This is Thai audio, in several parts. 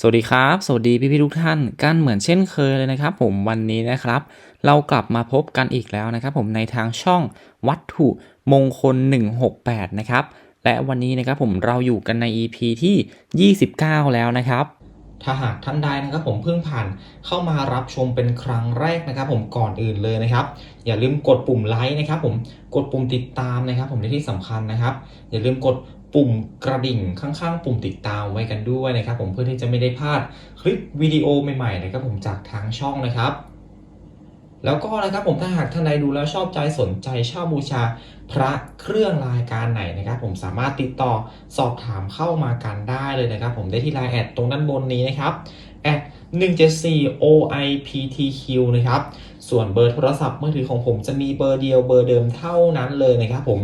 สวัสดีครับ สวัสดีพี่ๆทุกท่าน กันเหมือนเช่นเคยเลยนะครับ ผมวันนี้นะครับ เรากลับมาพบกันอีกแล้วนะครับ ผมในทางช่องวัตถุมงคล 168 นะครับ และวันนี้นะครับผมเราอยู่กันใน EP ที่ 29 แล้วนะครับถ้าหากท่านใดนะครับผมเพิ่งผ่านเข้ามารับชมเป็นครั้งแรกนะครับ ผมก่อนอื่นเลยนะครับ อย่าลืมกดปุ่มไลค์นะครับ ผมกดปุ่มติดตามนะครับ ผมในที่สำคัญนะครับ อย่าลืมกด ปุ่มกระดิ่งข้างๆ ปุ่มติดตามไว้กันด้วยนะครับ ผมเพื่อที่จะไม่ได้พลาดคลิปวิดีโอใหม่ๆนะครับผมจากทางช่องนะครับ แล้วก็นะครับผมถ้าหากท่านใดดูแล้วชอบใจสนใจเช่าบูชาพระเครื่องรายการไหนนะครับ ผมสามารถติดต่อสอบถามเข้ามากันได้เลยนะครับ ผมได้ที่ไลน์แอดตรงด้านบนนี้นะครับแอด174 OIPTQ นะครับ ส่วนเบอร์โทรศัพท์มือถือของผมจะมีเบอร์เดียวเบอร์เดิมเท่านั้นเลยนะครับผม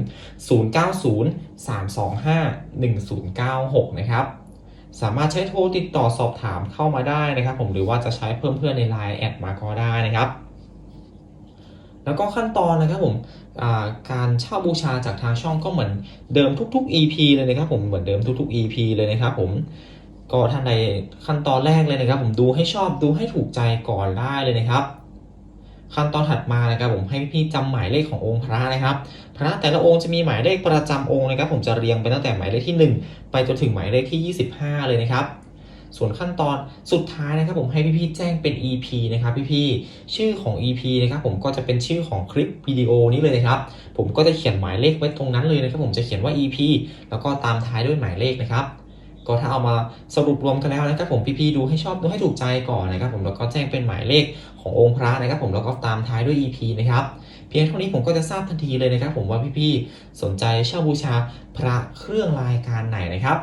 0903251096 นะครับ สามารถใช้โทรติดต่อสอบถามเข้ามาได้นะครับ ผมหรือว่าจะใช้เพิ่มเพื่อนใน Line แอดมาก็ได้นะครับ แล้วก็ขั้นตอนนะครับผมการเช่าบูชาจากทางช่องก็เหมือนเดิมทุก ๆ EP เลยนะครับผมเหมือนเดิมทุก ๆ EP เลยนะครับผมก็ท่านใดขั้นตอนแรกเลยนะครับ ผมดูให้ชอบดูให้ถูกใจก่อนได้เลยนะครับ ขั้นตอนถัดมานะครับผมให้พี่ๆจำหมายเลขขององค์พระนะครับ พระแต่ละองค์จะมีหมายเลขประจำองค์นะครับ ผมจะเรียงไปตั้งแต่หมายเลขที่ 1 ไปจนถึงหมายเลขที่ 25 เลยนะครับ ส่วนขั้นตอนสุดท้ายนะครับ ผมให้พี่ๆแจ้งเป็น EP นะครับพี่ๆชื่อของ EP นะครับผมก็จะเป็นชื่อของคลิปวิดีโอนี้เลยนะครับ ผมก็จะเขียนหมายเลขไว้ตรงนั้นเลยนะครับ ผมจะเขียนว่า EP แล้วก็ตามท้ายด้วยหมายเลขนะครับ ก็ถ้าเอามาสรุปรวมกันแล้วนะครับผมพี่ๆดูให้ชอบดูให้ถูกใจก่อนนะครับผมแล้วก็แจ้งเป็นหมายเลขขององค์พระนะครับผมแล้วก็ตามท้ายด้วย EP นะครับเพียงเท่านี้ผมก็จะทราบทันทีเลยนะครับผมว่าพี่ๆสนใจเช่าบูชาพระเครื่องรายการไหนนะครับ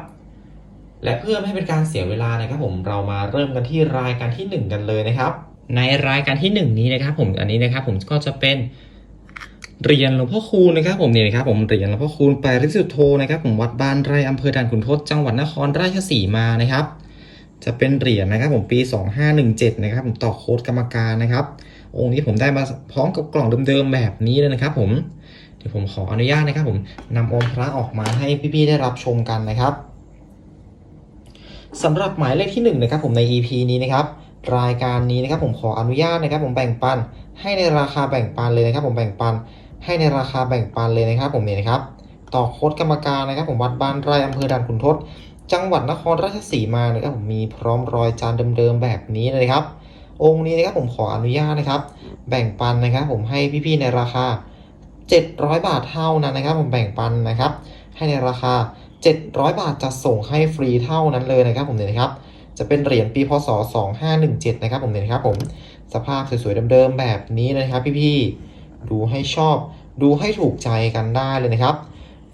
และเพื่อไม่ให้เป็นการเสียเวลานะครับผมเรามาเริ่มกันที่รายการที่ 1 กันเลยนะครับ ในรายการที่ 1 นี้นะครับผมอันนี้นะครับผมก็จะเป็น เหรียญหลวงพ่อคูณนะครับผมนี่นะครับผมเหรียญหลวงพ่อคูณปริสุทธโธนะครับผมวัดบ้านไร่อำเภอด่านขุนทดจังหวัดนครราชสีมานะครับ จะเป็นเหรียญนะครับผมปี 2517 นะครับผมต่อโค้ดกรรมการนะครับ องค์นี้ผมได้มาพร้อมกับกล่องเดิมๆแบบนี้เลยนะครับ ผมเดี๋ยวผมขออนุญาตนะครับ ผมนำองค์พระออกมาให้พี่ๆได้รับชมกันนะครับสำหรับหมายเลขที่1นะครับผมใน EP นี้นะครับรายการนี้นะครับผมขออนุญาตนะครับ ผมแบ่งปันให้ในราคาแบ่งปันเลยนะครับ ผมแบ่งปัน ให้ในราคาแบ่งปันเลยนะครับผมเนี่นะครับ ต่อโค้ดกรรมการนะครับผมวัดบ้านไร่อำเภอด่านขุนทด จังหวัดนครราชสีมานะครับผมมีพร้อมรอยจานเดิมๆแบบนี้เลยครับ องค์นี้นะครับผมขออนุญาตนะครับ แบ่งปันนะครับผมให้พี่ๆในราคา 700 บาทเท่านั้นนะครับ ผมแบ่งปันนะครับ ให้ในราคา 700 บาทจะส่งให้ฟรีเท่านั้นเลยนะครับ ผมเนี่ยนะครับจะเป็นเหรียญปีพศ2517นะครับผมเนี่ยนะครับผมสภาพสวยๆเดิมๆแบบนี้นะครับ พี่ๆ ดูให้ชอบ ดูให้ถูกใจกันได้เลยนะครับ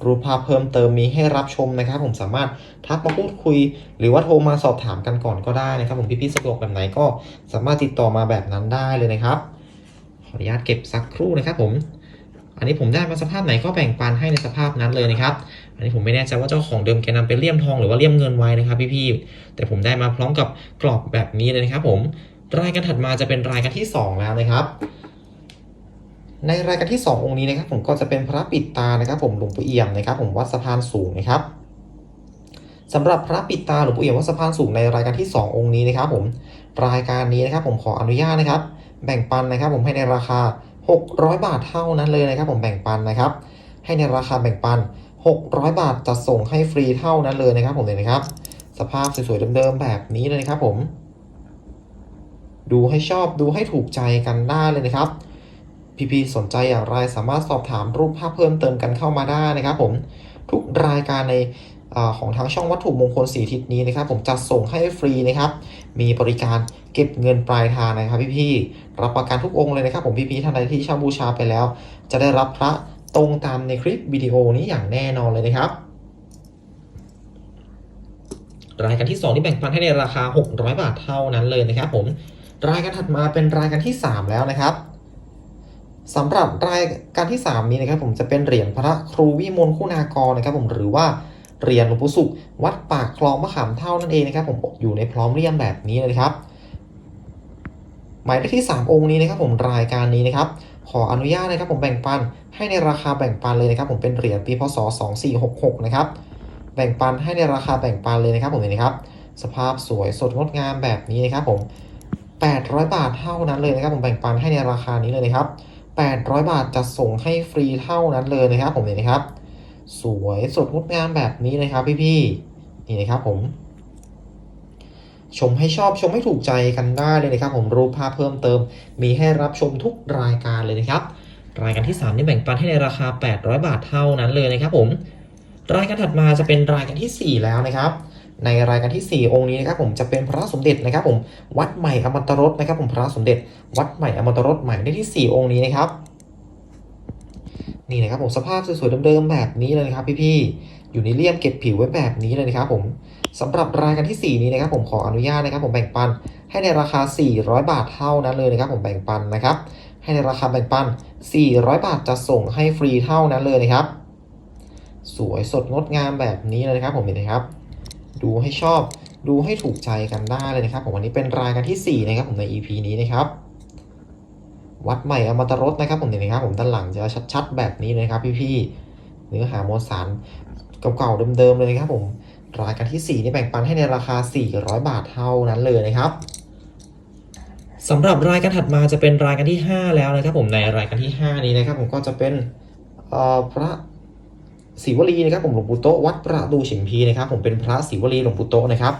รูปภาพเพิ่มเติมมีให้รับชมนะครับ ผมสามารถทักมาพูดคุย หรือว่าโทรมาสอบถามกันก่อนก็ได้นะครับ ผมพี่ๆสะดวกแบบไหนก็สามารถติดต่อมาแบบนั้นได้เลยนะครับขออนุญาตเก็บสักครู่นะครับ ผม อันนี้ผมได้มาสภาพไหนก็แบ่งปันให้ในสภาพนั้นเลยนะครับ อันนี้ผมไม่แน่ใจว่าเจ้าของเดิมแกนำไปเลี่ยมทองหรือว่าเลี่ยมเงินไว้นะครับ พี่ๆแต่ผมได้มาพร้อมกับกรอบแบบนี้เลยนะครับ ผมรายการถัดมาจะเป็นรายการที่สองแล้วนะครับ ในรายการที่ 2 องค์นี้นะครับผมก็จะเป็นพระปิดตานะครับ ผมหลวงปู่เอี่ยมนะครับ ผมวัดสะพานสูงนะครับสำหรับพระปิดตาหลวงปู่เอี่ยมวัดสะพานสูงในรายการที่ 2 องค์นี้นะครับ ผมรายการนี้นะครับ ผมขออนุญาตนะครับ แบ่งปันนะครับ ผมให้ในราคา 600 บาทเท่านั้นเลยนะครับ ผมแบ่งปันนะครับ ให้ในราคาแบ่งปัน 600 บาทจะส่งให้ฟรีเท่านั้นเลยนะครับ ผมเลยนะครับ สภาพสวยๆเดิมๆแบบนี้เลยนะครับ ผม ดูให้ชอบดูให้ถูกใจกันได้เลยนะครับ พี่ๆสนใจอย่างไรสามารถสอบถามรูปภาพเพิ่มเติมกันเข้ามาได้นะครับผมทุกรายการในอของทางช่องวัตถุมงคลสีทิศนี้นะครับ ผมจัดส่งให้ฟรีนะครับ มีบริการเก็บเงินปลายทางนะครับ พี่ๆรับประกันทุกองค์เลยนะครับ ผมพี่ๆท่านใดที่เช่าบูชาไปแล้ว จะได้รับพระตรงตามในคลิปวิดีโอนี้อย่างแน่นอนเลยนะครับ รายการที่ 2 ที่แบ่งปันให้ในราคา 600 บาทเท่านั้นเลยนะครับ ผมรายการถัดมาเป็นรายการที่ 3 แล้วนะครับ สำหรับรายการที่ 3 นี้นะครับผมจะเป็นเหรียญพระครูวิมลคุณากรนะครับผมหรือว่าเหรียญหลวงปู่สุข วัดปากคลองมะขามเท่านั่นเองนะครับผมอยู่ในพร้อมเรียมแบบนี้เลยครับ หมายเลขที่ 3 องค์นี้นะครับผมรายการนี้นะครับขออนุญาตนะครับผมแบ่งปันให้ในราคาแบ่งปันเลยนะครับผมเป็นเหรียญปีพศ 2466 นะครับแบ่งปันให้ในราคาแบ่งปันเลยนะครับผมเห็นนะครับ สภาพสวยสดงดงามแบบนี้นะครับผม 800 บาทเท่านั้นเลยนะครับผมแบ่งปันให้ในราคานี้เลยนะครับ 800 บาทจะส่งให้ฟรีเท่านั้นเลยนะครับ ผมเนี่ยนะครับ สวยสดงดงามแบบนี้นะครับพี่ๆนี่นะครับผมชมให้ชอบชมให้ถูกใจกันได้เลยนะครับ ผมรูปภาพเพิ่มเติม มีให้รับชมทุกรายการเลยนะครับ รายการที่3นี่แบ่งปันให้ในราคา 800 บาทเท่านั้นเลยนะครับ ผม รายการถัดมาจะเป็นรายการทีสี่4 แล้วนะครับ ในรายการที่ 4 องค์นี้นะครับผมจะเป็นพระสมเด็จนะครับผมวัดใหม่อมตรสนะครับผมพระสมเด็จ วัดใหม่อมตรสใหม่ได้ที่ 4 องค์นี้นะครับนี่นะครับผมสภาพสวยๆเดิมๆแบบนี้เลยนะครับ พี่ๆอยู่ในเลี่ยมเก็บผิวไว้แบบนี้เลยนะครับผมสำหรับรายการที่ 4 นี้นะครับผมขออนุญาตนะครับ ผมแบ่งปันให้ในราคา 400 บาทเท่านั้นเลยนะครับ ผมแบ่งปันนะครับ ให้ในราคาแบ่งปัน 400 บาทจะส่งให้ฟรีเท่านั้นเลยนะครับ สวยสดงดงามแบบนี้เลยนะครับผมเห็นนะครับ ดูให้ชอบ ดูให้ถูกใจกันได้เลยนะครับผมวันนี้เป็นรายการที่ 4 นะครับผมใน EP นี้นะครับวัดใหม่อมตะรสนะครับผมเห็นนะครับผมด้านหลังจะชัดๆแบบนี้เลยนะครับพี่ๆเนื้อหามวลสารเก่าๆเดิมๆเลยนะครับผมรายการที่ 4 นี่แบ่งปันให้ในราคา 400 บาทเท่านั้นเลยนะครับสำหรับรายการถัดมาจะเป็นรายการที่ 5 แล้วนะครับผมในรายการที่ 5 นี้นะครับผมก็จะเป็นพระ ศิวลีนะครับผมหลวงปู่โตวัดประดูฉิมพีนะครับผมเป็นพระศิวลีหลวงปู่โตนะครับ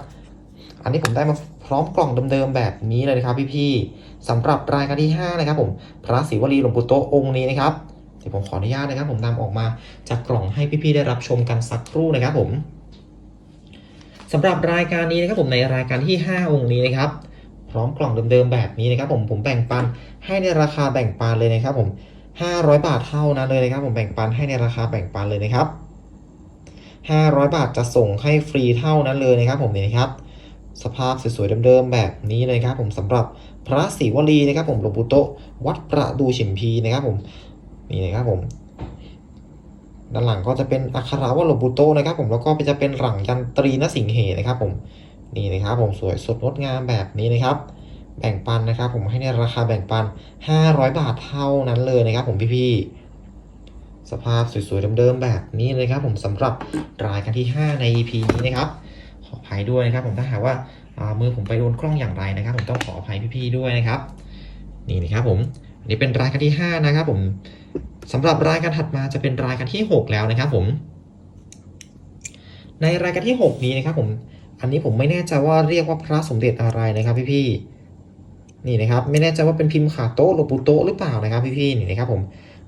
อันนี้ผมได้มาพร้อมกล่องเดิมๆแบบนี้เลยนะครับพี่ๆสำหรับรายการที่ 5 นะครับผมพระศิวลีหลวงปู่โตองค์นี้นะครับเดี๋ยวผมขออนุญาตนะครับ ผมนำออกมาจากกล่องให้พี่ๆได้รับชมกันสักครู่นะครับผมสำหรับรายการนี้นะครับผมในรายการที่ 5 องค์นี้นะครับ พร้อมกล่องเดิมๆแบบนี้นะครับ ผมผมแบ่งปันให้ในราคาแบ่งปันเลยนะครับ ผม 500 บาทเท่านั้นเลยนะครับ ผมแบ่งปันให้ในราคาแบ่งปันเลยนะครับ 500 บาทจะส่งให้ฟรีเท่านั้นเลยนะครับ ผมนี่นะครับ สภาพสวยๆเดิมๆแบบนี้เลยครับ ผมสำหรับพระศิวลีนะครับ ผมหลวงปู่โตวัดประดูฉิมพีนะครับ ผมนี่นะครับผมด้านหลังก็จะเป็นอักขระว่าหลวงปู่โตนะครับ ผมแล้วก็จะเป็นหลังยันตรีนสิงเหนะครับ ผมนี่นะครับ ผมสวยสดงดงามแบบนี้นะครับ แบ่งปันนะครับ ผมให้ในราคาแบ่งปัน 500 บาทเท่านั้นเลยนะครับผมพี่ๆสภาพสวยๆเดิมๆแบบนี้เลยครับ ผมสำหรับรายการที่ 5 ใน EP นี้นะครับ ขออภัยด้วยนะครับ ผมถ้าหากว่ามือผมไปโดนกล้องอย่างไรนะครับ ผมต้องขออภัยพี่ๆด้วยนะครับ นี่นะครับผมอันนี้เป็นรายการที่ 5 นะครับ ผมสำหรับรายการถัดมาจะเป็นรายการที่ 6 แล้วนะครับ ผม ในรายการที่ 6 นี้นะครับ ผมอันนี้ผมไม่แน่ใจว่าเรียกว่าพระสมเด็จอะไรนะครับพี่ๆ นี่นะครับ ไม่แน่ใจว่าเป็นพิมพ์ขาโต๊ะหลวงปู่โต๊ะหรือเปล่านะครับพี่ๆนี่นะครับผม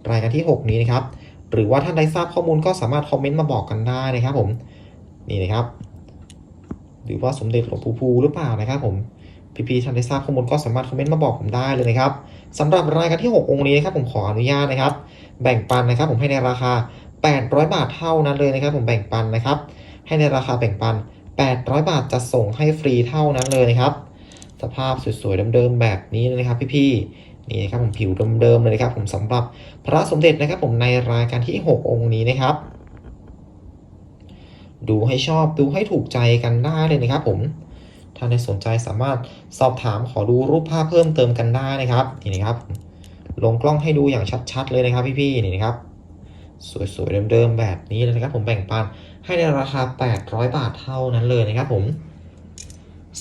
รายการที่ 6 นี้นะครับ หรือว่าท่านใดทราบข้อมูลก็สามารถคอมเมนต์มาบอกกันได้นะครับผมนี่นะครับ หรือว่าสมเด็จหลวงปู่ภูหรือเปล่านะครับผมพี่ๆท่านใดทราบข้อมูลก็สามารถคอมเมนต์มาบอกผมได้เลยนะครับสำหรับรายการที่ 6 องค์นี้นะครับผมขออนุญาตนะครับ แบ่งปันนะครับ ผมให้ในราคา 800 บาทเท่านั้นเลยนะครับ ผมแบ่งปันนะครับ ให้ในราคาแบ่งปัน 800 บาทจะส่งให้ฟรีเท่านั้นเลยนะครับ สภาพสวยๆเดิมๆแบบนี้เลยนะครับ พี่ๆนี่นะครับผมผิวเดิมๆเลยนะครับ ผมสำหรับพระสมเด็จนะครับ ผมในรายการที่ 6 องค์นี้นะครับ ดูให้ชอบดูให้ถูกใจกันได้เลยนะครับ ผมถ้าในสนใจสามารถสอบถามขอดูรูปภาพเพิ่มเติมกันได้นะครับนี่นะครับ ลงกล้องให้ดูอย่างชัดๆเลยนะครับ พี่ๆนี่นะครับสวยๆเดิมๆแบบนี้เลยนะครับ ผมแบ่งปันให้ในราคา 800 บาทเท่านั้นเลยนะครับผม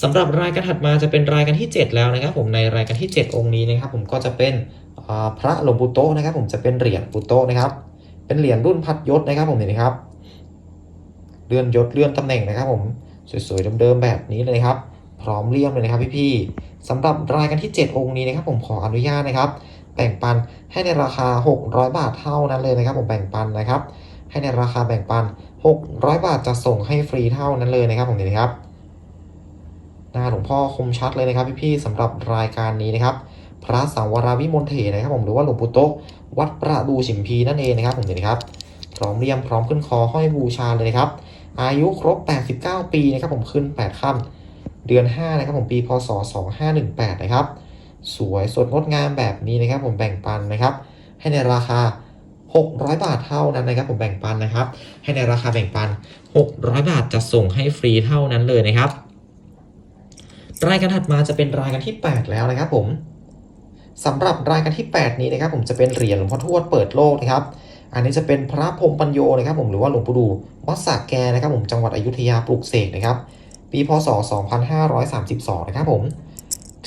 สำหรับรายการถัดมาจะเป็นรายการที่ 7 แล้วนะครับ ผมในรายการที่ 7 องค์นี้นะครับ ผมก็จะเป็นพระหลวงปู่โตนะครับ ผมจะเป็นเหรียญปู่โตนะครับ เป็นเหรียญรุ่นพัดยศนะครับ ผมเห็นไหมครับเลื่อนยศเลื่อนตำแหน่งนะครับ ผมสวยๆเดิมๆแบบนี้เลยครับ พร้อมเลี่ยมเลยนะครับพี่ๆสำหรับรายการที่ 7 องค์นี้นะครับ ผมขออนุญาตนะครับ แบ่งปันให้ในราคา 600 บาทเท่านั้นเลยนะครับ ผมแบ่งปันนะครับ ให้ในราคาแบ่งปัน 600 บาทจะส่งให้ฟรีเท่านั้นเลยนะครับ ผมนี่นะครับ หน้าหลวงพ่อคมชัดเลยนะครับพี่ๆสำหรับรายการนี้นะครับ พระสังวราวิมลเถรนะครับผมหรือว่าหลวงปู่โตะวัดประดูฉิมพีนั่นเองนะครับผมนี่นครับพร้อมเรียมพร้อมขึ้นคอห้อยบูชาเลยนะครับ อายุครบ 89 ปีนะครับผมขึ้น 8ค่ำเดือน 5 นะครับผมปีพศ 2518 นะครับ สวยสดงดงามแบบนี้นะครับผมแบ่งปันนะครับ ให้ในราคา 600 บาทเท่านั้นนะครับ ผมแบ่งปันนะครับ ให้ในราคาแบ่งปัน 600 บาทจะส่งให้ฟรีเท่านั้นเลยนะครับ รายการถัดมาจะเป็นรายการที่ 8 แล้วนะครับผมสำหรับรายการที่ 8 นี้นะครับ ผมจะเป็นเหรียญหลวงพ่อทวดเปิดโลกนะครับ อันนี้จะเป็นพระพรมปัญโยนะครับ ผมหรือว่าหลวงปู่ดูวัดสระแกนะครับ ผมจังหวัดอยุธยาปลูกเสกนะครับ ปีพศ 2532 นะครับผม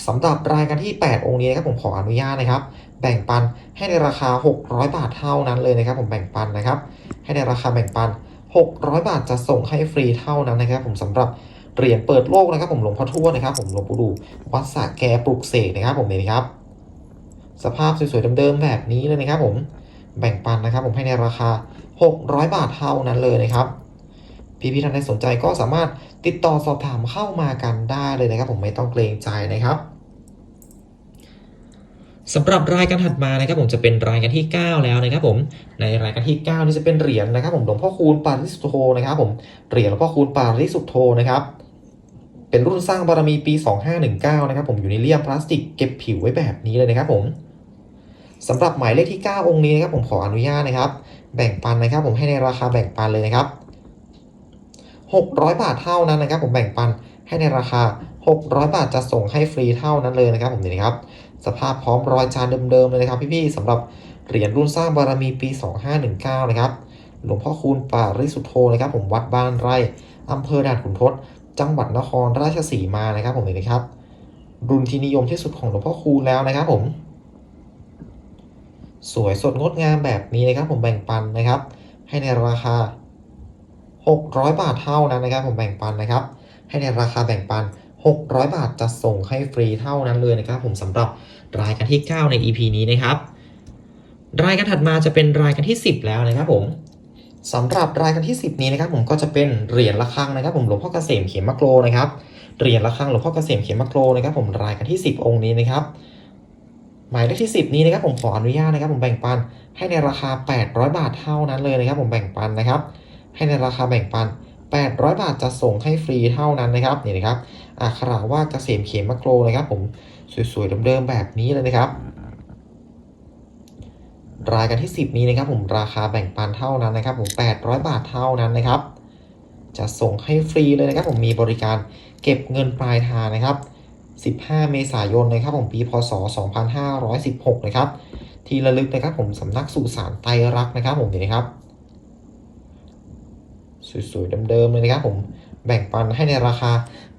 สำหรับรายการที่ 8 องค์นี้นะครับผมขออนุญาตนะครับ แบ่งปันให้ในราคา 600 บาทเท่านั้นเลยนะครับ ผมแบ่งปันนะครับ ให้ในราคาแบ่งปัน 600 บาทจะส่งให้ฟรีเท่านั้นนะครับ ผมสำหรับ เหรียญเปิดโลกนะครับผมหลวงพ่อทวดนะครับผมหลวงปู่ดูวัดสระแกปลุกเสกนะครับผมนี่นะครับ สภาพสวยๆเดิมๆแบบนี้เลยนะครับผมแบ่งปันนะครับ ผมให้ในราคา 600 บาทเท่านั้นเลยนะครับพี่ๆท่านใดสนใจก็สามารถติดต่อสอบถามเข้ามากันได้เลยนะครับ ผมไม่ต้องเกรงใจนะครับสำหรับรายการถัดมานะครับผมจะเป็นรายการที่ 9 แล้วนะครับผมในรายการที่ 9 นี่จะเป็นเหรียญนะครับ ผมหลวงพ่อคูณปาริสุทโธนะครับ ผมเหรียญหลวงพ่อคูณปาริสุทโธนะครับ เป็นรุ่นสร้างบารมีปี 2519 นะครับผมอยู่ในเลี่ยมพลาสติกเก็บผิวไว้แบบนี้เลยนะครับผมสำหรับหมายเลขที่ 9 องค์นี้นะครับผมขออนุญาตนะครับ แบ่งปันนะครับ ผมให้ในราคาแบ่งปันเลยนะครับ 600 บาทเท่านั้นนะครับ ผมแบ่งปันให้ในราคา 600 บาทจะส่งให้ฟรีเท่านั้นเลยนะครับ ผมนี่นะครับ สภาพพร้อมรอยจานเดิมๆเลยนะครับ พี่ๆสำหรับเหรียญรุ่นสร้างบารมีปี 2519 นะครับหลวงพ่อคูณป่าริสุทโธนะครับ ผมวัดบ้านไร่อำเภอด่านขุนทด จังหวัดนครราชสีมานะครับผมนี่นะครับ รุ่นที่นิยมที่สุดของหลวงพ่อคูณแล้วนะครับผม สวยสดงดงามแบบนี้นะครับ ผมแบ่งปันนะครับ ให้ในราคา 600 บาทเท่านั้นนะครับ ผมแบ่งปันนะครับ ให้ในราคาแบ่งปัน 600 บาทจะส่งให้ฟรีเท่านั้นเลยนะครับ ผมสำหรับรายการที่ 9 ใน EP นี้นะครับ รายการถัดมาจะเป็นรายการที่ 10 แล้วนะครับผม สำหรับรายการที่ 10 นี้นะครับผมก็จะเป็นเหรียญระฆังนะครับ ผมหลวงพ่อเกษมเขมโกลนะครับเหรียญระฆังหลวงพ่อเกษมเขมโกลนะครับ ผมรายการที่ 10 องค์นี้นะครับ หมายเลขที่ 10 นี้นะครับ ผมขออนุญาตนะครับ ผมแบ่งปันให้ในราคา 800 บาทเท่านั้นเลยนะครับ ผมแบ่งปันนะครับ ให้ในราคาแบ่งปัน 800 บาทจะส่งให้ฟรีเท่านั้นนะครับนี่นะครับอักขระว่าเกษมเขมโกลนะครับ ผมสวยๆเดิมๆแบบนี้เลยนะครับ รายการที่ 10 นี้นะครับผมราคาแบ่งปันเท่านั้นนะครับผม 800 บาทเท่านั้นนะครับ จะส่งให้ฟรีเลยนะครับผมมีบริการเก็บเงินปลายทางนะครับ 15 เมษายนนะครับผมปีพศ 2516 นะครับทีระลึกนะครับผมสำนักสุสานไตรรักนะครับผมนี่นะครับสวยๆเดิมๆเลยนะครับผมแบ่งปันให้ในราคา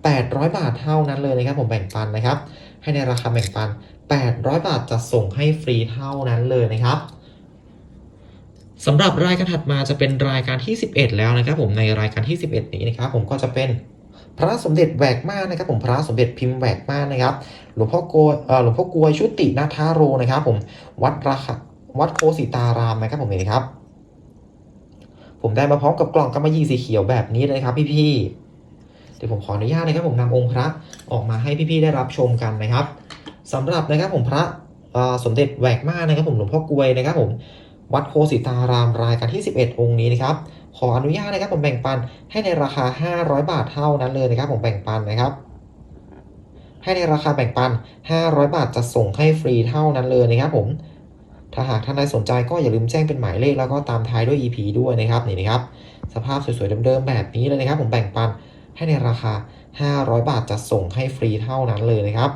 800 บาทเท่านั้นเลยนะครับผมแบ่งปันนะครับ ให้ในราคาแบ่งปัน 800 บาทจะส่งให้ฟรีเท่านั้นเลยนะครับ สำหรับรายการถัดมาจะเป็นรายการที่ 11 แล้วนะครับผมในรายการที่ 11 นี้นะครับผมก็จะเป็นพระสมเด็จแหวกม่านนะครับ ผมพระสมเด็จพิมพ์แหวกม่านนะครับ หลวงพ่อโกหลวงพ่อกลวยชุตินาทาโรนะครับ ผมวัดราคาวัดโคสิตารามนะครับผมนี่ครับ ผมได้มาพร้อมกับกล่องกำมะหยี่สีเขียวแบบนี้เลยครับ พี่ๆเดี๋ยวผมขออนุญาตนะครับ ผมนำองค์พระออกมาให้พี่ๆได้รับชมกันนะครับสำหรับนะครับผมพระสมเด็จแหวกม่านนะครับ ผมหลวงพ่อกลวยนะครับ ผม วัดโคสิตารามรายการที่ 11 องค์นี้นะครับ ขออนุญาตนะครับผมแบ่งปันให้ในราคา 500 บาทเท่านั้นเลยนะครับ ผมแบ่งปันนะครับ ให้ในราคาแบ่งปัน 500 บาทจะส่งให้ฟรีเท่านั้นเลยนะครับ ผม ถ้าหากท่านใดสนใจก็อย่าลืมแจ้งเป็นหมายเลขแล้วก็ตามท้ายด้วย EP ด้วยนะครับนี่นะครับ สภาพสวยๆเดิมๆแบบนี้เลยนะครับ ผมแบ่งปันให้ในราคา 500 บาทจะส่งให้ฟรีเท่านั้นเลยนะครับ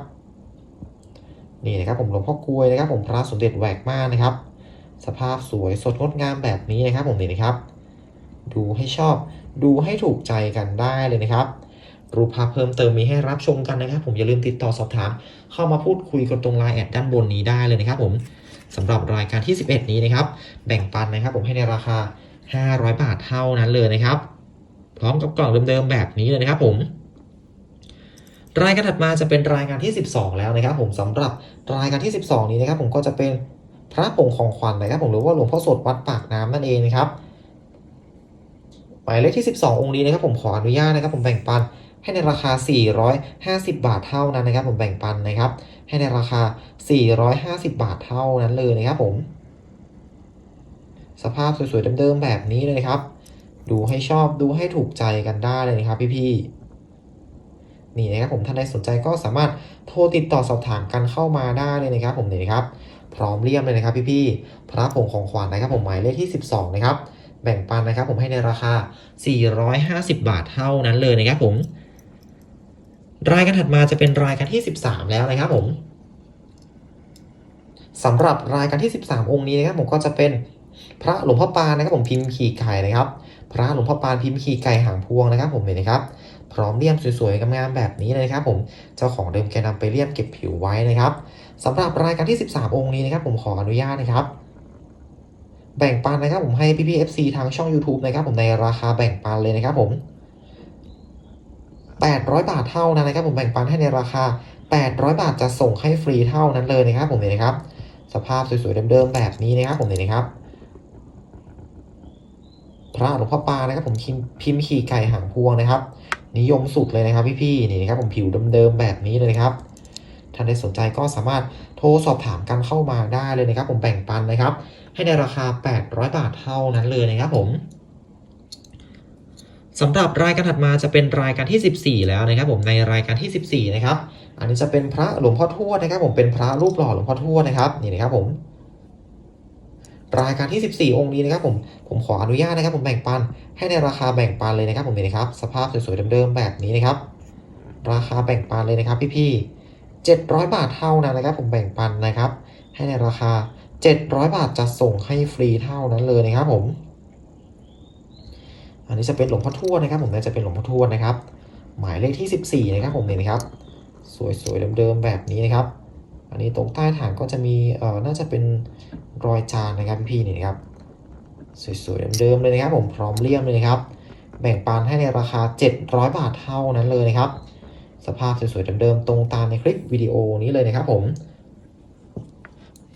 นี่นะครับผมหลวงพ่อกลวยนะครับ ผมพระสมเด็จแหวกม่านนะครับ สภาพสวยสดงดงามแบบนี้นะครับผมนี่นะครับ ดูให้ชอบดูให้ถูกใจกันได้เลยนะครับ รูปภาพเพิ่มเติมมีให้รับชมกันนะครับ ผมอย่าลืมติดต่อสอบถาม เข้ามาพูดคุยกันตรงไลน์แอดด้านบนนี้ได้เลยนะครับ ผมสำหรับรายการที่ 11 นี้นะครับ แบ่งปันนะครับ ผมให้ในราคา 500 บาทเท่านั้นเลยนะครับ พร้อมกับกล่องเดิมๆแบบนี้เลยนะครับ ผมรายการถัดมาจะเป็นรายการที่ 12 แล้วนะครับ ผมสำหรับรายการที่ 12 นี้นะครับ ผมก็จะเป็น พระผงของขวัญนะครับผมหรือว่าหลวงพ่อสดวัดปากน้ำนั่นเองนะครับหมายเลขที่ 12 องค์นี้นะครับผมขออนุญาตนะครับ ผมแบ่งปันให้ในราคา 450 บาทเท่านั้นนะครับ ผมแบ่งปันนะครับ ให้ในราคา 450 บาทเท่านั้นเลยนะครับผม สภาพสวยๆเดิมๆแบบนี้เลยนะครับ ดูให้ชอบดูให้ถูกใจกันได้เลยนะครับ พี่ๆนี่นะครับผมท่านใดสนใจก็สามารถโทรติดต่อสอบถามกันเข้ามาได้เลยนะครับผมนี่นะครับ พร้อมเรียมเลยนะครับพี่ๆพระผงของขวัญนะครับผมหมายเลขที่ 12 นะครับ แบ่งปันนะครับผมให้ในราคา 450 บาทเท่านั้นเลยนะครับผม รายการถัดมาจะเป็นรายการที่ 13 แล้วนะครับผมสำหรับรายการที่ 13 องค์นี้นะครับผมก็จะเป็นพระหลวงพ่อปานนะครับผมพิมพ์ขี่ไก่นะครับ พระหลวงพ่อปานพิมพ์ขี่ไก่หางพวงนะครับผมเห็นนะครับ พร้อมเลี่ยมสวยๆงามๆแบบนี้เลยครับผมเจ้าของเดิมแกนำไปเลี่ยมเก็บผิวไว้นะครับสำหรับรายการที่ 13 องค์นี้นะครับผมขออนุญาตนะครับแบ่งปันนะครับผมให้พี่ๆ FC ทางช่อง YouTube นะครับผมในราคาแบ่งปันเลยนะครับผม 800 บาทเท่านั้นนะครับผมแบ่งปันให้ในราคา 800 บาทจะส่งให้ฟรีเท่านั้นเลยนะครับผมเนี่ยนะครับ สภาพสวยๆเดิมๆแบบนี้นะครับผมเนี่ยนะครับ พระหลวงพ่อปานะครับผมพิมพ์ขี่ไก่หางพวงนะครับ นิยมสุดเลยนะครับพี่ๆนี่นะครับผมผิวเดิมๆแบบนี้เลยนะครับท่านใดสนใจก็สามารถโทรสอบถามกันเข้ามาได้เลยนะครับ ผมแบ่งปันนะครับ ให้ในราคา 800 บาทเท่านั้นเลยนะครับผมสำหรับรายการถัดมาจะเป็นรายการที่ 14 แล้วนะครับ ผมในรายการที่ 14 นะครับ อันนี้จะเป็นพระหลวงพ่อทวดนะครับ ผมเป็นพระรูปหล่อหลวงพ่อทวดนะครับนี่นะครับผม รายการที่ 14 องค์นี้นะครับผมผมขออนุญาตนะครับ ผมแบ่งปันให้ในราคาแบ่งปันเลยนะครับ ผมนี่นะครับ สภาพสวยๆเดิมๆแบบนี้นะครับ ราคาแบ่งปันเลยนะครับ พี่ๆ700 บาทเท่านั้นนะครับ ผมแบ่งปันนะครับ ให้ในราคา 700 บาทจะส่งให้ฟรีเท่านั้นเลยนะครับ ผม อันนี้จะเป็นหลวงพ่อทวดนะครับ ผมน่าจะเป็นหลวงพ่อทวดนะครับ หมายเลขที่ 14 นะครับ ผมเนี่นะครับ สวยๆเดิมๆแบบนี้นะครับ อันนี้ตรงใต้ฐานก็จะมีเอ่อน่าจะเป็นรอยจานนะครับพี่นี่นะครับสวยๆเดิมๆเลยนะครับผมพร้อมเลี่ยมเลยนะครับ แบ่งปันให้ในราคา 700 บาทเท่านั้นเลยนะครับ สภาพสวยๆเดิมๆตรงตามในคลิปวิดีโอนี้เลยนะครับผม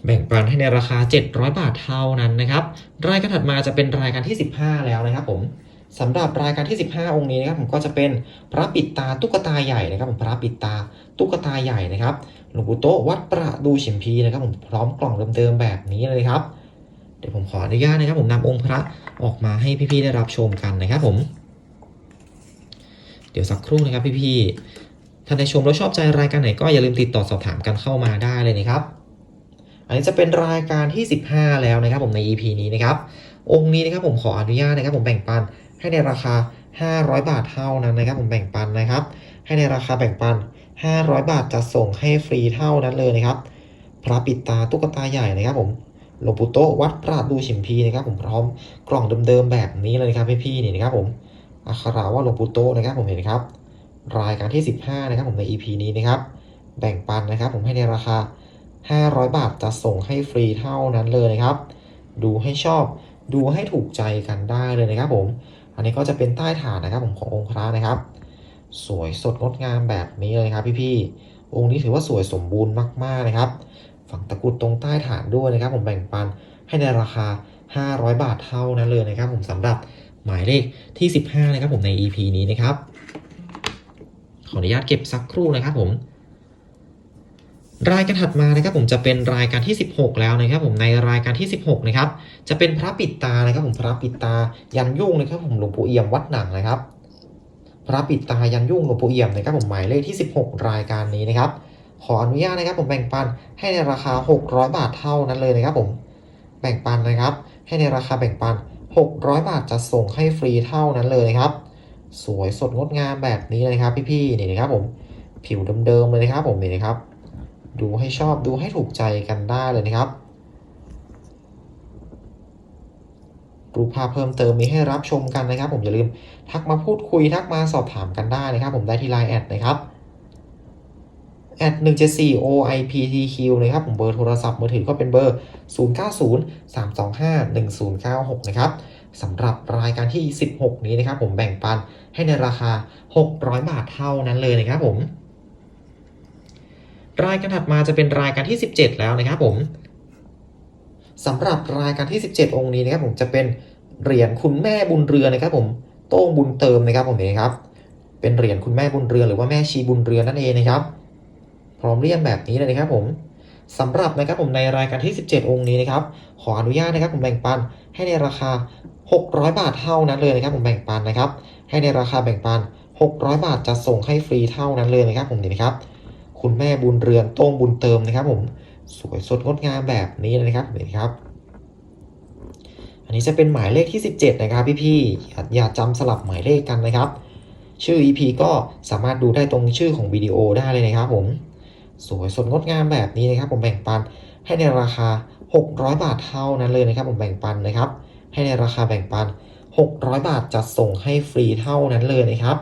แบ่งปันให้ในราคา 700 บาทเท่านั้นนะครับ รายการถัดมาจะเป็นรายการที่ 15 แล้วนะครับผม สำหรับรายการที่ 15 องค์นี้นะครับผมก็จะเป็นพระปิดตาตุ๊กตาใหญ่นะครับผมพระปิดตาตุ๊กตาใหญ่นะครับหลวงปู่โตวัดประดูฉิมพีนะครับผมพร้อมกล่องเดิมๆแบบนี้เลยครับ เดี๋ยวผมขออนุญาตนะครับ ผมนำองค์พระออกมาให้พี่ๆได้รับชมกันนะครับผม เดี๋ยวสักครู่นะครับพี่ๆท่านใดชมแล้วชอบใจรายการไหนก็อย่าลืมติดต่อสอบถามกันเข้ามาได้เลยนะครับ อันนี้จะเป็นรายการที่ 15 แล้วนะครับ ผมใน EP นี้นะครับ องค์นี้นะครับผมขออนุญาตนะครับ ผมแบ่งปัน ให้ในราคา 500 บาทเท่านั้นนะครับผมแบ่งปันนะครับ ให้ในราคาแบ่งปัน 500 บาทจะส่งให้ฟรีเท่านั้นเลยนะครับพระปิดตาตุ๊กตาใหญ่นะครับผมหลวงปู่โตวัดปราดดูฉิมพีนะครับผมพร้อมกล่องเดิมๆแบบนี้เลยนะครับพี่ๆนี่นะครับผมอักขระว่าหลวงปู่โตนะครับผมเห็นครับ รายการที่ 15 นะครับผมใน EP นี้นะครับ แบ่งปันนะครับ ผมให้ในราคา 500 บาทจะส่งให้ฟรีเท่านั้นเลยนะครับ ดูให้ชอบดูให้ถูกใจกันได้เลยนะครับผม อันนี้ก็จะเป็นใต้ฐานนะครับผมขององค์พระนะครับ สวยสดงดงามแบบนี้เลยครับพี่ๆองค์นี้ถือว่าสวยสมบูรณ์มากๆนะครับ ฝังตะกรุดตรงใต้ฐานด้วยนะครับ ผมแบ่งปันให้ในราคา 500 บาทเท่านั้นเลยนะครับ ผมสำหรับหมายเลขที่ 15 นะครับผมใน EP นี้นะครับ ขออนุญาตเก็บสักครู่นะครับผม รายการถัดมานะครับผมจะเป็นรายการที่ 16 แล้วนะครับผมในรายการที่ 16นะครับจะเป็นพระปิดตานะครับผมพระปิดตายันยุ่งนะครับผมหลวงปู่เอี่ยมวัดหนังนะครับ พระปิดตายันยุ่งหลวงปู่เอี่ยมนะครับผมหมายเลขที่ 16 รายการนี้นะครับ ขออนุญาตนะครับผมแบ่งปันให้ในราคา 600 บาทเท่านั้นเลยนะครับผมแบ่งปันนะครับ ให้ในราคาแบ่งปัน 600 บาทจะส่งให้ฟรีเท่านั้นเลยนะครับ สวยสดงดงามแบบนี้เลยครับพี่ๆนี่นะครับผมผิวเดิมๆเลยนะครับผมนี่นะครับ ดูให้ชอบดูให้ถูกใจกันได้เลยนะครับ รูปภาพเพิ่มเติมมีให้รับชมกันนะครับ ผมอย่าลืมทักมาพูดคุยทักมาสอบถามกันได้นะครับ ผมได้ที่ไลน์แอดนะครับแอด174 OIPTQ นะครับ ผมเบอร์โทรศัพท์มือถือก็เป็นเบอร์ 0903251096 นะครับสำหรับรายการที่ 16 นี้นะครับ ผมแบ่งปันให้ในราคา 600 บาทเท่านั้นเลยนะครับผม รายการถัดมาจะเป็นรายการที่ 17 แล้วนะครับผมสำหรับรายการที่ 17 องค์นี้นะครับผมจะเป็นเหรียญคุณแม่บุญเรือนนะครับผมโต้งบุญเติมนะครับผมนี่ครับ เป็นเหรียญคุณแม่บุญเรือนหรือว่าแม่ชีบุญเรือนนั่นเองนะครับ พร้อมเรียงแบบนี้เลยนะครับผมสำหรับนะครับผมในรายการที่ 17 องค์นี้นะครับ ขออนุญาตนะครับผมแบ่งปันให้ในราคา 600 บาทเท่านั้นเลยนะครับ ผมแบ่งปันนะครับ ให้ในราคาแบ่งปัน 600 บาทจะส่งให้ฟรีเท่านั้นเลยนะครับผมนี่นะครับ คุณแม่บุญเรือนโต้งบุญเติมนะครับ ผมสวยสดงดงามแบบนี้นะครับนี่ครับ อันนี้จะเป็นหมายเลขที่ 17 นะครับ พี่ๆอย่าอย่าจำสลับหมายเลขกันนะครับ ชื่อ EP ก็สามารถดูได้ตรงชื่อของวิดีโอได้เลยนะครับ ผมสวยสดงดงามแบบนี้นะครับ ผมแบ่งปันให้ในราคา 600 บาทเท่านั้นเลยนะครับ ผมแบ่งปันนะครับ ให้ในราคาแบ่งปัน 600 บาทจะส่งให้ฟรีเท่านั้นเลยนะครับ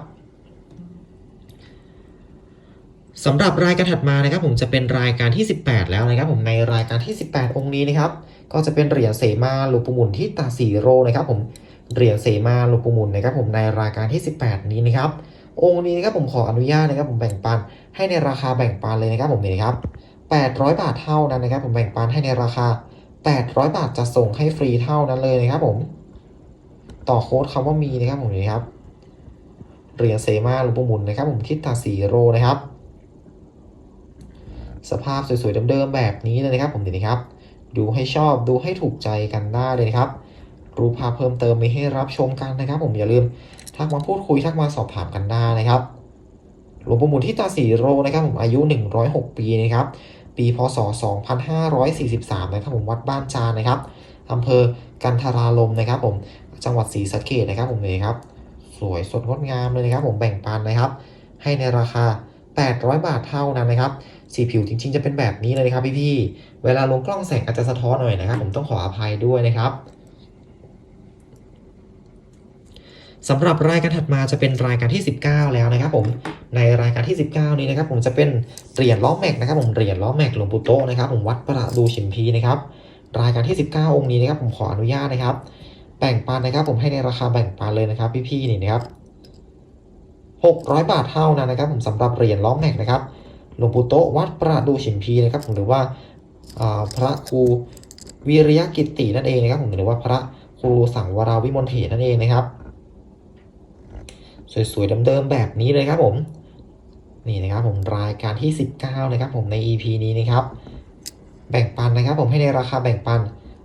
สำหรับรายการถัดมานะครับผมจะเป็นรายการที่ 18 แล้วนะครับผมในรายการที่ 18 องค์นี้นะครับก็จะเป็นเหรียญเสมาหลวงปู่หมุนที่ตาสีโรนะครับผมเหรียญเสมาหลวงปู่หมุนนะครับผมในรายการที่ 18 นี้นะครับองค์นี้นะครับผมขออนุญาตนะครับผมแบ่งปันให้ในราคาแบ่งปันเลยนะครับผมนี่ครับ800 บาทเท่านั้นนะครับ ผมแบ่งปันให้ในราคา 800 บาทจะส่งให้ฟรีเท่านั้นเลยนะครับผมต่อโค้ดคำว่ามีนะครับผมนี่ครับเหรียญเสมาหลวงปู่หมุนนะครับผมทิศตาสีโรนะครับ สภาพสวยๆเดิมๆแบบนี้เลยนะครับผมนี่นะครับ ดูให้ชอบดูให้ถูกใจกันได้เลยนะครับ รูปภาพเพิ่มเติมมีให้รับชมกันนะครับ ผมอย่าลืมทักมาพูดคุยทักมาสอบถามกันได้นะครับหลวงปู่หมุนที่ตาสีโรนะครับผมอายุ 106 ปีนะครับปีพศ 2543 นะครับผมวัดบ้านจานนะครับอำเภอกันทรารมนะครับ ผมจังหวัดศรีสะเกษนะครับผมเลยครับ สวยสดงดงามเลยนะครับ ผมแบ่งปันนะครับ ให้ในราคา 800 บาทเท่านั้นนะครับ สีผิวจริง ๆ จะเป็นแบบนี้เลยนะครับพี่ๆเวลาลงกล้องแสงอาจจะสะท้อนหน่อยนะครับ ผมต้องขออภัยด้วยนะครับสำหรับรายการถัดมาจะเป็นรายการที่ 19 แล้วนะครับผมในรายการที่ 19 นี้นะครับผมจะเป็นเหรียญล้อแม็กนะครับผมเหรียญล้อแม็กหลวงปู่โตนะครับผมวัดประดูฉิมพีนะครับรายการที่ 19 องค์นี้นะครับผมขออนุญาตนะครับ แบ่งปันนะครับผมให้ในราคาแบ่งปันเลยนะครับ พี่ๆนี่นะครับ600 บาทเท่านั้นนะครับ ผมสำหรับเหรียญล้อแม็กนะครับ หลวงปู่โตวัดประดูฉิมพีนะครับผมหรือว่าพระครูวิริยกิตตินั่นเองนะครับผมหรือว่าพระครูสังวราวิมลเถรนั่นเองนะครับ สวยๆเดิมๆแบบนี้เลยครับผมนี่นะครับผมรายการที่ 19นะครับผมใน EP นี้นะครับแบ่งปันนะครับ ผมให้ในราคาแบ่งปัน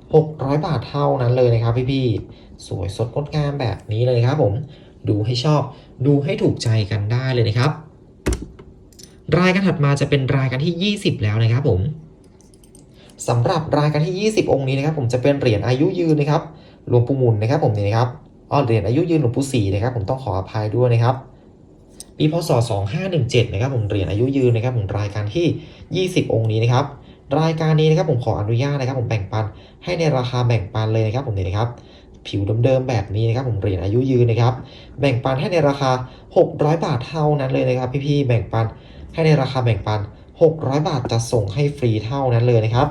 600 บาทเท่านั้นเลยนะครับ พี่ๆสวยสดงดงามแบบนี้เลยครับผมดูให้ชอบดูให้ถูกใจกันได้เลยนะครับ รายการถัดมาจะเป็นรายการที่ 20 แล้วนะครับผมสำหรับรายการที่ 20 องค์นี้นะครับ ผมจะเป็นเหรียญอายุยืนนะครับหลวงปู่มุนนะครับผมนี่นะครับอ๋อเหรียญอายุยืนหลวงปู่ศรีนะครับ ผมต้องขออภัยด้วยนะครับปีพศ 2517 นะครับ ผมเหรียญอายุยืนนะครับ ผมรายการที่ 20 องค์นี้นะครับ รายการนี้นะครับผมขออนุญาตนะครับ ผมแบ่งปันให้ในราคาแบ่งปันเลยนะครับ ผมนี่นะครับ ผิวเดิมๆแบบนี้นะครับ ผมเหรียญอายุยืนนะครับ แบ่งปันให้ในราคา 600 บาทเท่านั้นเลยนะครับ พี่ๆแบ่งปัน ให้ในราคาแบ่งปัน 600 บาทจะส่งให้ฟรีเท่านั้นเลยนะครับ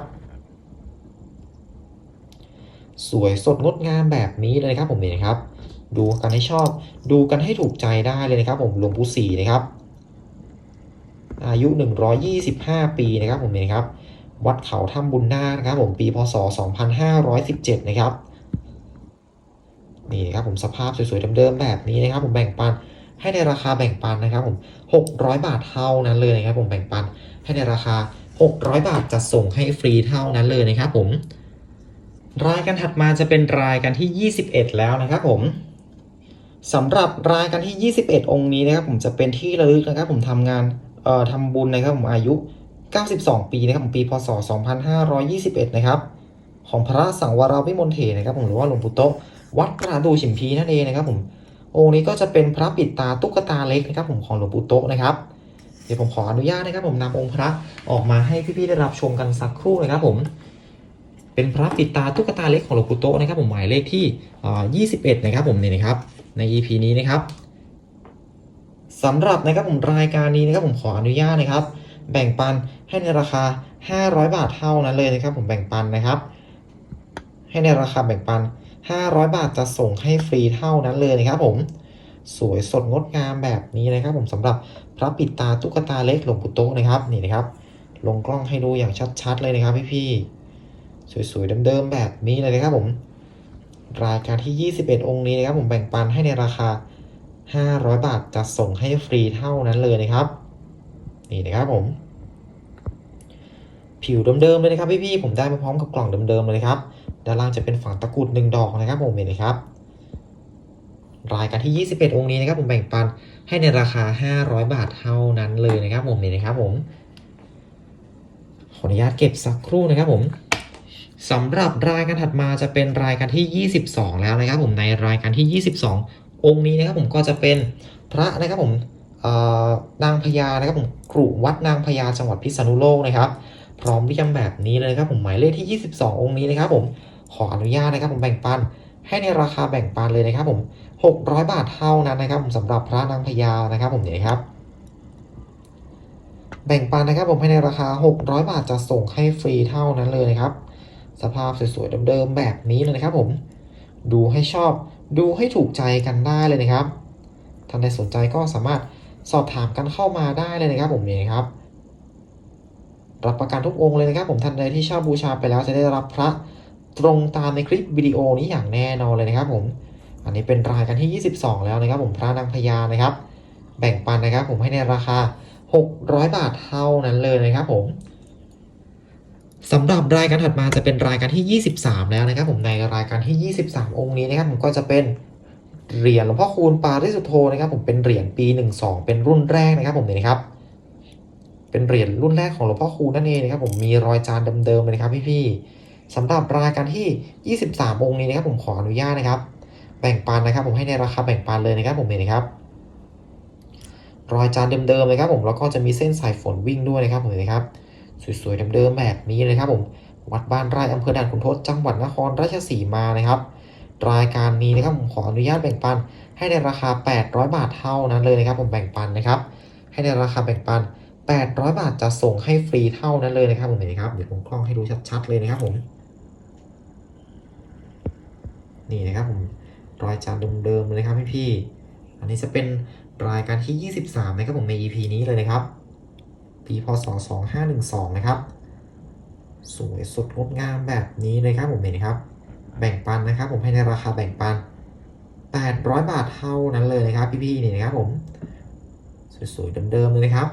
สวยสดงดงามแบบนี้เลยนะครับผมนี่นะครับ ดูกันให้ชอบ ดูกันให้ถูกใจได้เลยนะครับ ผมหลวงปู่ศรีนะครับ อายุ 125 ปีนะครับผมนี่นะครับ วัดเขาถ้ำบุญนาคนะครับ ผมปีพศ 2517 นะครับนี่ครับผมสภาพสวยๆเดิมๆแบบนี้นะครับ ผมแบ่งปัน ให้ในราคาแบ่งปันนะครับผม600 บาทเท่านั้นเลยนะครับผมแบ่งปันให้ในราคา 600 บาทจะส่งให้ฟรีเท่านั้นเลยนะครับผมรายการถัดมาจะเป็นรายการที่ 21 แล้วนะครับผมสำหรับรายการที่ 21 องค์นี้นะครับผมจะเป็นที่ระลึกนะครับผมทำงานเอ่อทำบุญนะครับผมอายุ 92 ปีนะครับผมปีพศ 2521 นะครับของพระสังวราวิมลเถรนะครับผมหรือว่าหลวงปู่โตวัดประดูฉิมพีนั่นเองนะครับผม องค์นี้ก็จะเป็นพระปิดตาตุ๊กตาเล็กนะครับผมของหลวงปู่โตะนะครับ เดี๋ยวผมขออนุญาตนะครับ ผมนำองค์พระออกมาให้พี่ๆได้รับชมกันสักครู่นะครับผม เป็นพระปิดตาตุ๊กตาเล็กของหลวงปู่โตะนะครับ ผมหมายเลขที่อ่า21 นะครับผมนี่นะครับ ใน EP นี้นะครับสำหรับนะครับผมรายการนี้นะครับผมขออนุญาตนะครับ แบ่งปันให้ในราคา 500 บาทเท่านั้นเลยนะครับ ผมแบ่งปันนะครับ ให้ในราคาแบ่งปัน 500 บาทจะส่งให้ฟรีเท่านั้นเลยนะครับผม สวยสดงดงามแบบนี้นะครับ ผมสำหรับพระปิดตาตุ๊กตาเล็กหลวงปู่โตนะครับนี่นะครับ ลงกล้องให้ดูอย่างชัดๆเลยนะครับพี่ๆสวยๆเดิมๆแบบนี้เลยนะครับผมรายการที่ 21 องค์นี้นะครับ ผมแบ่งปันให้ในราคา 500 บาทจะส่งให้ฟรีเท่านั้นเลยนะครับ นี่นะครับผม ผิวเดิมๆเลยนะครับพี่ๆผมได้มาพร้อมกับกล่องเดิมๆเลยครับด้านล่างจะเป็นฝั่งตะกรุดหนึ่งดอกนะครับผมเห็นไหมครับรายการที่ 21 องค์นี้นะครับผมแบ่งปันให้ในราคา 500 บาทเท่านั้นเลยนะครับผมนี่นะครับผมขออนุญาตเก็บสักครู่นะครับผมสำหรับรายการถัดมาจะเป็นรายการที่ 22 แล้วนะครับผมในรายการที่ 22 องค์นี้นะครับผมก็จะเป็นพระนะครับผมนางพญานะครับผมกรุวัดนางพญาจังหวัดพิษณุโลกนะครับ พร้อมเรียงแบบนี้เลยครับผมหมายเลขที่ 22 องค์นี้นะครับผมขออนุญาตนะครับผมแบ่งปันให้ในราคาแบ่งปันเลยนะครับผม600 บาทเท่านั้นนะครับผมสำหรับพระนางพญานะครับผมเนี่ยครับแบ่งปันนะครับผมให้ในราคา 600 บาทจะส่งให้ฟรีเท่านั้นเลยนะครับ สภาพสวยๆเดิมๆแบบนี้เลยนะครับผมดูให้ชอบดูให้ถูกใจกันได้เลยนะครับท่านใดสนใจก็สามารถสอบถามกันเข้ามาได้เลยนะครับผมเนี่นะครับ รับประกันทุกองค์เลยนะครับ ผมท่านใดที่เช่าบูชาไปแล้วจะได้รับพระตรงตามในคลิปวิดีโอนี้อย่างแน่นอนเลยนะครับผม อันนี้เป็นรายการที่ 22 แล้วนะครับ ผมพระนางพญานะครับ แบ่งปันนะครับ ผมให้ในราคา 600 บาทเท่านั้นเลยนะครับ ผมสำหรับรายการถัดมาจะเป็นรายการที่ 23 แล้วนะครับ ผมในรายการที่ 23 องค์นี้นะครับ ผมก็จะเป็นเหรียญหลวงพ่อคูณปาริสุโธนะครับ ผมเป็นเหรียญปี 12 เป็นรุ่นแรกนะครับ ผมนี่นะครับ เป็นเหรียญรุ่นแรกของหลวงพ่อคูณนั่นเองนะครับผมมีรอยจานเดิมๆเลยนะครับพี่ๆสำหรับรายการที่ 23 องค์นี้นะครับผมขออนุญาตนะครับ แบ่งปันนะครับ ผมให้ในราคาแบ่งปันเลยนะครับผมนี่นะครับ รอยจานเดิมๆเลยครับผมแล้วก็จะมีเส้นสายฝนวิ่งด้วยนะครับผมนี่นะครับ สวยๆเดิมๆแบบนี้เลยครับผมวัดบ้านไร่อำเภอด่านขุนทดจังหวัดนครราชสีมานะครับ รายการนี้นะครับผมขออนุญาตแบ่งปัน ให้ในราคา 800 บาทเท่านั้นเลยนะครับ ผมแบ่งปันนะครับ ให้ในราคาแบ่งปัน 800 บาทจะส่งให้ฟรีเท่านั้นเลยนะครับผมนี่ครับเดี๋ยวผมกล้องให้ดูชัดๆเลยนะครับผม นี่นะครับผมรอยจานเดิมๆเลยครับพี่ๆอันนี้จะเป็นรายการที่ 23 นะครับผมใน EP นี้เลยนะครับ ปีพศ2512 นะครับ สวยสดงดงามแบบนี้เลยครับผมนี่นะครับ แบ่งปันนะครับผมให้ในราคาแบ่งปัน 800 บาทเท่านั้นเลยนะครับ พี่ๆนี่นะครับผม สวยๆเดิมๆเลยนะครับ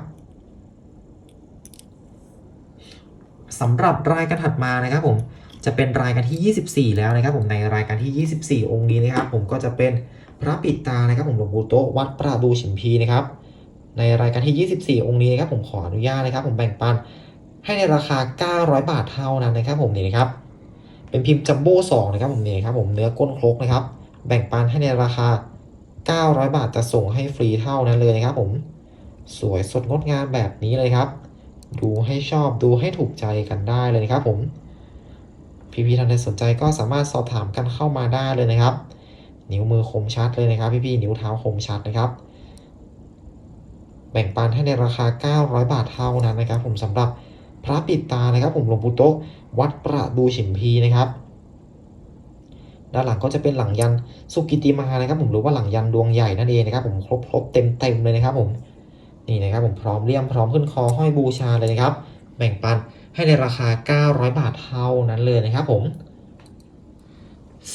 สำหรับรายการถัดมานะครับผมจะเป็นรายการที่ 24 แล้วนะครับผมในรายการที่ 24 องค์นี้นะครับผมก็จะเป็นพระปิดตานะครับผมหลวงปู่โตวัดประดูฉิมพีนะครับในรายการที่ 24 องค์นี้นะครับผมขออนุญาตนะครับ ผมแบ่งปันให้ในราคา 900 บาทเท่านั้นนะครับผมนี่นะครับเป็นพิมพ์จัมโบ้2นะครับผมนี่ครับผมเนื้อก้นครกนะครับ แบ่งปันให้ในราคา 900 บาทจะส่งให้ฟรีเท่านั้นเลยนะครับผมสวยสดงดงามแบบนี้เลยครับ ดูให้ชอบดูให้ถูกใจกันได้เลยนะครับผมพี่ๆท่านใดสนใจก็สามารถสอบถามกันเข้ามาได้เลยนะครับ นิ้วมือคมชัดเลยนะครับ พี่ๆนิ้วเท้าคมชัดนะครับ แบ่งปันให้ในราคา 900 บาทเท่านั้นนะครับ ผมสำหรับพระปิดตานะครับ ผมหลวงปู่โต๊ะวัดประดูฉิมพีนะครับด้านหลังก็จะเป็นหลังยันสุกิติมานะครับ ผมหรือว่าหลังยันดวงใหญ่นั่นเองนะครับ ผมครบครบเต็มเต็มๆเลยนะครับ ผม นี่นะครับผมพร้อมเลี่ยมพร้อมขึ้นคอห้อยบูชาเลยนะครับ แบ่งปันให้ในราคา 900 บาทเท่านั้นเลยนะครับผม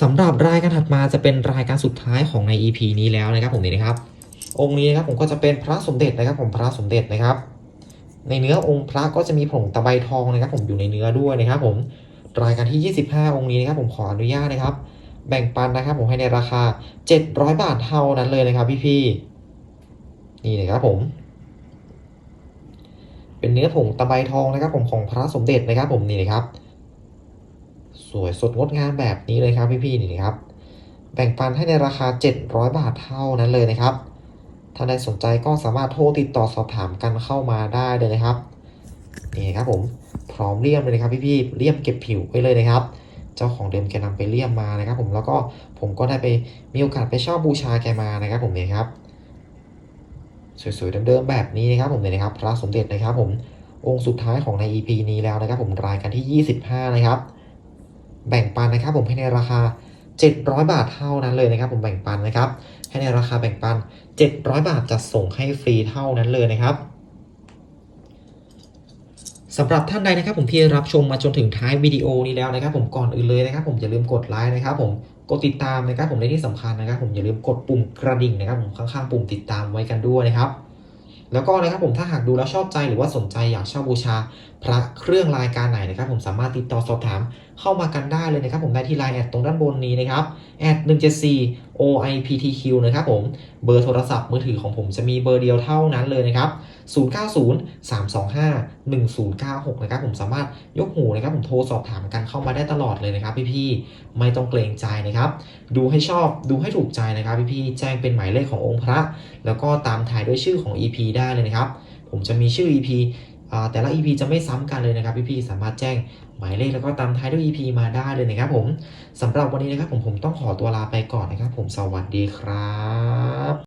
สำหรับรายการถัดมาจะเป็นรายการสุดท้ายของใน EP นี้แล้วนะครับผมนี่นะครับ องค์นี้นะครับผมก็จะเป็นพระสมเด็จนะครับผมพระสมเด็จนะครับ ในเนื้อองค์พระก็จะมีผงตะไบทองนะครับ ผมอยู่ในเนื้อด้วยนะครับ ผมรายการที่ 25 องค์นี้นะครับผมขออนุญาตนะครับ แบ่งปันนะครับ ผมให้ในราคา 700 บาทเท่านั้นเลยนะครับ พี่ๆนี่นะครับผม เป็นเนื้อผงตะไบทองนะครับผมของพระสมเด็จนะครับผมนี่นะครับ สวยสดงดงามแบบนี้เลยครับพี่ๆนี่นะครับ แบ่งปันให้ในราคา 700 บาทเท่านั้นเลยนะครับถ้าใดสนใจก็สามารถโทรติดต่อสอบถามกันเข้ามาได้เลยนะครับนี่ครับผมพร้อมเลี่ยมเลยนะครับพี่ๆเลี่ยมเก็บผิวไว้เลยนะครับ เจ้าของเดิมแกนำไปเลี่ยมมานะครับ ผมแล้วก็ผมก็ได้ไปมีโอกาสไปเชอบบูชาแกมานะครับผมเนี่ยครับ สวยๆเดิมๆแบบนี้นะครับผมเนี่ยนะครับพระสมเด็จนะครับผมองค์สุดท้ายของใน EP นี้แล้วนะครับผมรายการที่ 25 นะครับ แบ่งปันนะครับผมให้ในราคา 700 บาทเท่านั้นเลยนะครับ ผมแบ่งปันนะครับ ให้ในราคาแบ่งปัน 700 บาทจะส่งให้ฟรีเท่านั้นเลยนะครับสำหรับท่านใดนะครับผมที่รับชมมาจนถึงท้ายวิดีโอนี้แล้วนะครับ ผมก่อนอื่นเลยนะครับ ผมอย่าลืมกดไลค์นะครับ ผม กดติดตามนะครับผมในที่สำคัญนะครับ ผมอย่าลืมกดปุ่มกระดิ่งนะครับผมข้างๆปุ่มติดตามไว้กันด้วยนะครับ แล้วก็นะครับผมถ้าหากดูแล้วชอบใจหรือว่าสนใจอยากเช่าบูชา พระเครื่องรายการไหนนะครับ ผมสามารถติดต่อสอบถามเข้ามากันได้เลยนะครับ ผมได้ที่ไลน์แอดตรงด้านบนนี้นะครับแอด174 OIPTQ นะครับผมเบอร์โทรศัพท์มือถือของผมจะมีเบอร์เดียวเท่านั้นเลยนะครับ 090 325 1096 นะครับผมสามารถยกหูนะครับผมโทรสอบถามกันเข้ามาได้ตลอดเลยนะครับพี่ๆไม่ต้องเกรงใจนะครับ ดูให้ชอบดูให้ถูกใจนะครับพี่ๆแจ้งเป็นหมายเลขขององค์พระ แล้วก็ตามถ่ายด้วยชื่อของ EP ได้เลยนะครับ ผมจะมีชื่อ EP อแต่ละ EP จะไม่ซ้ำกันเลยนะครับพี่ๆสามารถแจ้งหมายเลขแล้วก็ตามท้ายด้วย EP มาได้เลยนะครับผมสำหรับวันนี้นะครับผมผมต้องขอตัวลาไปก่อนนะครับ ผมสวัสดีครับ